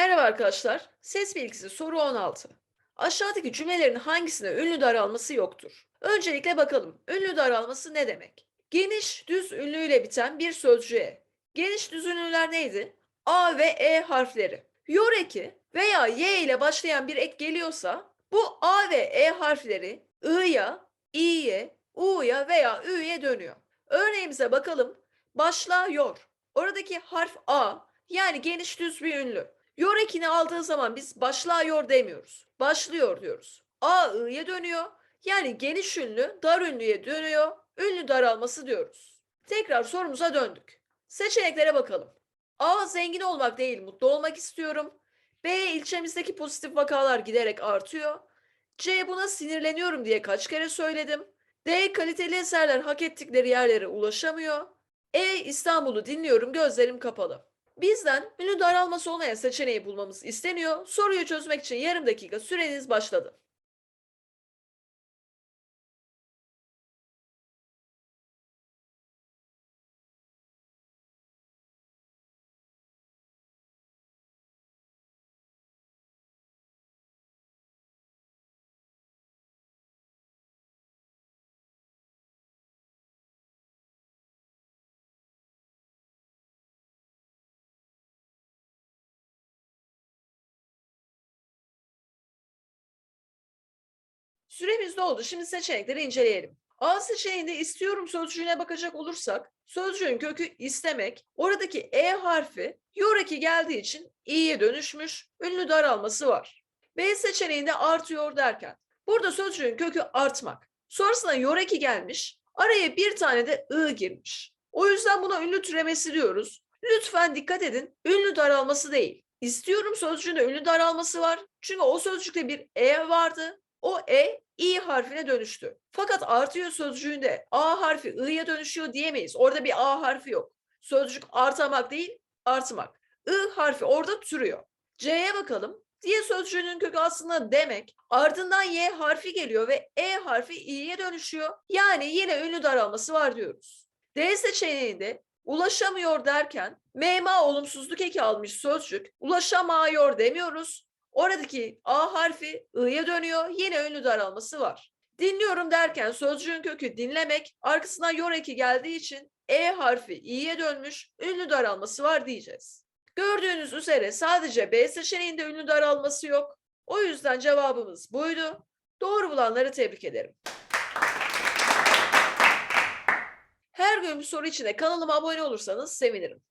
Merhaba arkadaşlar. Ses bilgisi soru 16. Aşağıdaki cümlelerin hangisinde ünlü daralması yoktur? Öncelikle bakalım. Ünlü daralması ne demek? Geniş düz ünlüyle biten bir sözcüğe. Geniş düz ünlüler neydi? A ve E harfleri. Yor eki veya Y ile başlayan bir ek geliyorsa bu A ve E harfleri I'ya, İ'ye, U'ya veya Ü'ye dönüyor. Örneğimize bakalım. Başlıyor. Oradaki harf A yani geniş düz bir ünlü. Yor ekini aldığı zaman biz başlıyor demiyoruz. Başlıyor diyoruz. A I'ye dönüyor. Yani geniş ünlü dar ünlüye dönüyor. Ünlü daralması diyoruz. Tekrar sorumuza döndük. Seçeneklere bakalım. A zengin olmak değil mutlu olmak istiyorum. B ilçemizdeki pozitif vakalar giderek artıyor. C buna sinirleniyorum diye kaç kere söyledim. D kaliteli eserler hak ettikleri yerlere ulaşamıyor. E İstanbul'u dinliyorum gözlerim kapalı. Bizden ünlü daralması olmayan seçeneği bulmamız isteniyor. Soruyu çözmek için yarım dakika süreniz başladı. Süremiz doldu. Şimdi seçenekleri inceleyelim. A seçeneğinde istiyorum sözcüğüne bakacak olursak sözcüğün kökü istemek. Oradaki E harfi yoraki geldiği için i'ye dönüşmüş. Ünlü daralması var. B seçeneğinde artıyor derken burada sözcüğün kökü artmak. Sonrasında yoraki gelmiş. Araya bir tane de ı girmiş. O yüzden buna ünlü türemesi diyoruz. Lütfen dikkat edin. Ünlü daralması değil. İstiyorum sözcüğünde ünlü daralması var. Çünkü o sözcükte bir e vardı. O e i harfine dönüştü. Fakat artıyor sözcüğünde a harfi i'ye dönüşüyor diyemeyiz. Orada bir a harfi yok. Sözcük artamak değil, artmak. I harfi orada türüyor. C'ye bakalım. Diye sözcüğünün kökü aslında demek. Ardından y harfi geliyor ve e harfi i'ye dönüşüyor. Yani yine ünlü daralması var diyoruz. D seçeneğinde ulaşamıyor derken mema olumsuzluk eki almış sözcük ulaşamıyor demiyoruz. Oradaki A harfi I'ye dönüyor. Yine ünlü daralması var. Dinliyorum derken sözcüğün kökü dinlemek. Arkasına yor eki geldiği için E harfi i'ye dönmüş. Ünlü daralması var diyeceğiz. Gördüğünüz üzere sadece B seçeneğinde ünlü daralması yok. O yüzden cevabımız buydu. Doğru bulanları tebrik ederim. Her gün bir soru içine kanalıma abone olursanız sevinirim.